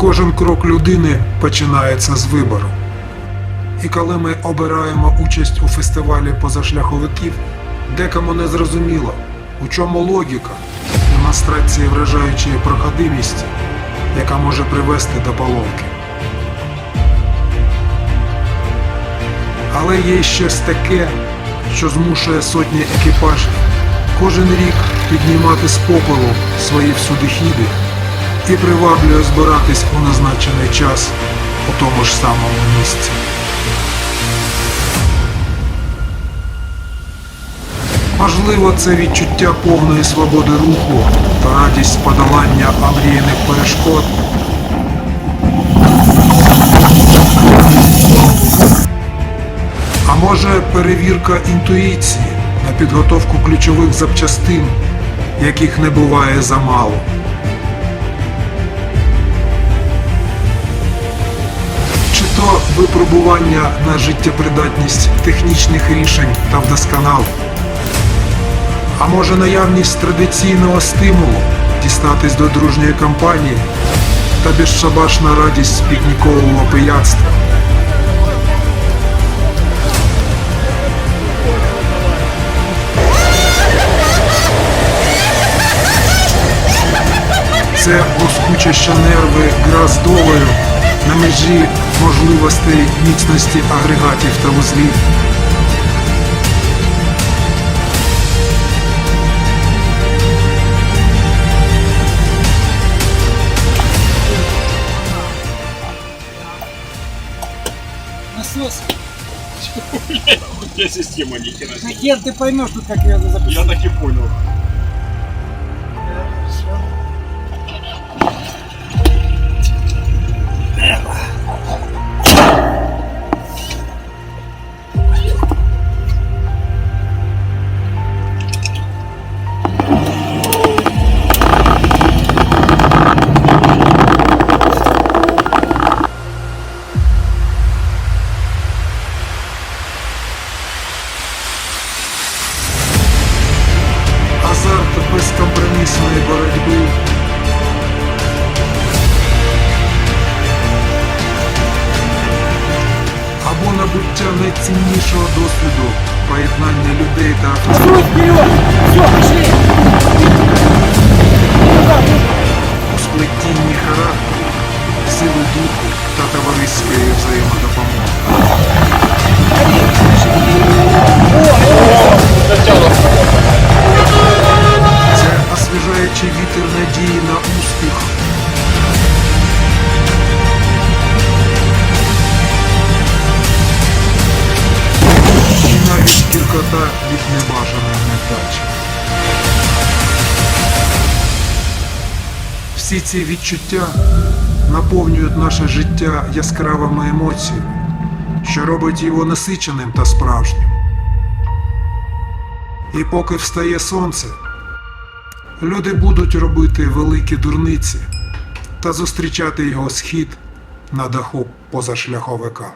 Кожен крок людини починається з вибору. І коли ми обираємо участь у фестивалі позашляховиків, декому не зрозуміло, у чому логіка демонстрації вражаючої проходимості, яка може привести до поломки. Але є щось таке, що змушує сотні екіпажів кожен рік піднімати з попелу свої всюдихіди і приваблює збиратись у назначений час у тому ж самому місці. Можливо, це відчуття повної свободи руху та радість подолання омріяних перешкод. А може перевірка інтуїції на підготовку ключових запчастин, яких не буває замало. Випробування на життєпридатність технічних рішень та вдосконалень. А може наявність традиційного стимулу дістатись до дружньої компанії та безшабашна радість пікнікового пияцтва. Це блискучаща нерви гра з долею межі можливостей міцності агрегатів та вузлів. Насос. У тебя система ни хера себе. Хер ты поймешь тут, как ее запустить. Я так и понял. Безкомпромісної боротьби. Або набуття найціннішого досвіду поєднання людей та! Все, у сплетінні характеру, сили духу та товариської взаємодопомоги. Гіркота від небажаної невдачі. Всі ці відчуття наповнюють наше життя яскравими емоціями, що робить його насиченим та справжнім. І поки встає сонце, люди будуть робити великі дурниці та зустрічати його схід на даху позашляховика.